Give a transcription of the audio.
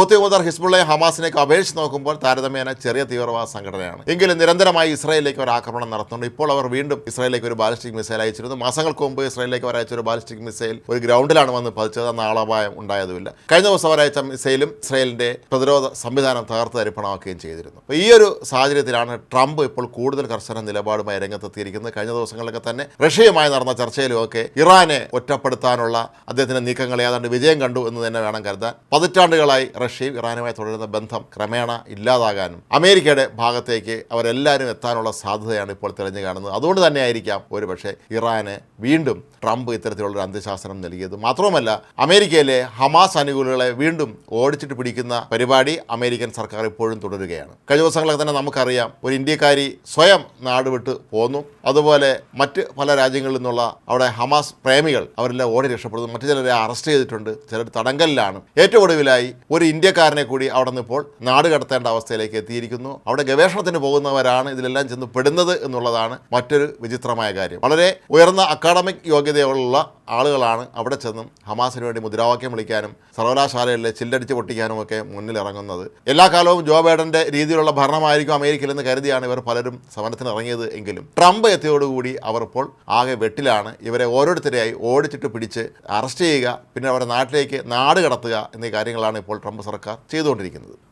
Houthi ഹിസ്ബുള്ളയെ ഹമാസിനേക്ക് അപേക്ഷിച്ച് നോക്കുമ്പോൾ താരതമ്യേന ചെറിയ തീവ്രവാദ സംഘടനയാണ്. എങ്കിലും നിരന്തരമായി ഇസ്രായേലിലേക്ക് ഒരു ആക്രമണം നടത്തുന്നുണ്ട്. ഇപ്പോൾ അവർ വീണ്ടും ഇസ്രായേലിലേക്ക് ഒരു ബാലിസ്റ്റിക് മിസൈൽ അയച്ചിരുന്നു. മാസങ്ങൾക്ക് മുമ്പ് ഇസ്രായേലിലേക്ക് അവർ അയച്ച ഒരു ബാലിസ്റ്റിക് മിസൈൽ ഒരു ഗ്രൗണ്ടിലാണ് വന്ന് പതിച്ചത് അന്ന് ആളപായം ഉണ്ടായതുമില്ല. കഴിഞ്ഞ ദിവസം അവർ അയച്ച മിസൈലും ഇസ്രായേലിന്റെ പ്രതിരോധ സംവിധാനം തകർത്ത് തരിപ്പണമാക്കുകയും ചെയ്തിരുന്നു. ഈ ഒരു സാഹചര്യത്തിലാണ് ട്രംപ് ഇപ്പോൾ കൂടുതൽ കർശന നിലപാടുമായി രംഗത്തെത്തിയിരിക്കുന്നത്. കഴിഞ്ഞ ദിവസങ്ങളിലൊക്കെ തന്നെ റഷ്യയുമായി നടന്ന ചർച്ചയിലുമൊക്കെ ഇറാനെ ഒറ്റപ്പെടുത്താനുള്ള അദ്ദേഹത്തിന്റെ നീക്കങ്ങൾ ഏതാണ്ട് വിജയം കണ്ടു എന്ന് തന്നെ വേണം കരുതാൻ. പതിറ്റാണ്ടുകളായി റഷ്യയും ഇറാനുമായി തുടരുന്ന ബന്ധം ക്രമേണ ഇല്ലാതാകാനും അമേരിക്കയുടെ ഭാഗത്തേക്ക് അവരെല്ലാവരും എത്താനുള്ള സാധ്യതയാണ് ഇപ്പോൾ തെളിഞ്ഞു കാണുന്നത്. അതുകൊണ്ട് തന്നെയായിരിക്കാം ആയിരിക്കാം ഒരുപക്ഷെ ഇറാന് വീണ്ടും ട്രംപ് ഇത്തരത്തിലുള്ളൊരു അന്ത്യശാസനം നൽകിയത്. മാത്രവുമല്ല അമേരിക്കയിലെ ഹമാസ് അനുകൂലികളെ വീണ്ടും ഓടിച്ചിട്ട് പിടിക്കുന്ന പരിപാടി അമേരിക്കൻ സർക്കാർ ഇപ്പോഴും തുടരുകയാണ്. കഴിഞ്ഞ ദിവസങ്ങളൊക്കെ തന്നെ നമുക്കറിയാം ഒരു ഇന്ത്യക്കാരി സ്വയം നാട് വിട്ട് പോന്നു. അതുപോലെ മറ്റ് പല രാജ്യങ്ങളിൽ നിന്നുള്ള അവിടെ ഹമാസ് പ്രേമികൾ അവരെല്ലാം ഓടി രക്ഷപ്പെടുന്നു. മറ്റു ചിലരെ അറസ്റ്റ് ചെയ്തിട്ടുണ്ട്. ചിലർ തടങ്കലിലാണ്. ഏറ്റവും ഒടുവിലായി ഒരു ഇന്ത്യക്കാരനെ കൂടി അവിടെ നിന്ന് ഇപ്പോൾ നാട് കടത്തേണ്ട അവസ്ഥയിലേക്ക് എത്തിയിരിക്കുന്നു. അവിടെ ഗവേഷണത്തിന് പോകുന്നവരാണ് ഇതിലെല്ലാം ചെന്ന് പെടുന്നത് എന്നുള്ളതാണ് മറ്റൊരു വിചിത്രമായ കാര്യം. വളരെ ഉയർന്ന അക്കാഡമിക് യോഗ്യതയുള്ള ആളുകളാണ് അവിടെ ചെന്നും ഹമാസിന് വേണ്ടി മുദ്രാവാക്യം വിളിക്കാനും സർവകലാശാലകളിലെ ചില്ലടിച്ച് പൊട്ടിക്കാനും ഒക്കെ മുന്നിലിറങ്ങുന്നത് എല്ലാ കാലവും ജോ ബൈഡന്റെ രീതിയിലുള്ള ഭരണമായിരിക്കും അമേരിക്കയിലെന്ന് കരുതിയാണ് ഇവർ പലരും സമരത്തിന് ഇറങ്ങിയത് എങ്കിലും. ട്രംപ് എത്തിയോടുകൂടി അവർ ഇപ്പോൾ ആകെ വെട്ടിലാണ്. ഇവരെ ഓരോരുത്തരെയായി ഓടിച്ചിട്ട് പിടിച്ച് അറസ്റ്റ് ചെയ്യുക പിന്നെ അവരുടെ നാട്ടിലേക്ക് നാട് കടത്തുക എന്നീ കാര്യങ്ങളാണ് ഇപ്പോൾ ട്രംപ് സർക്കാർ ചെയ്തുകൊണ്ടിരിക്കുന്നത്.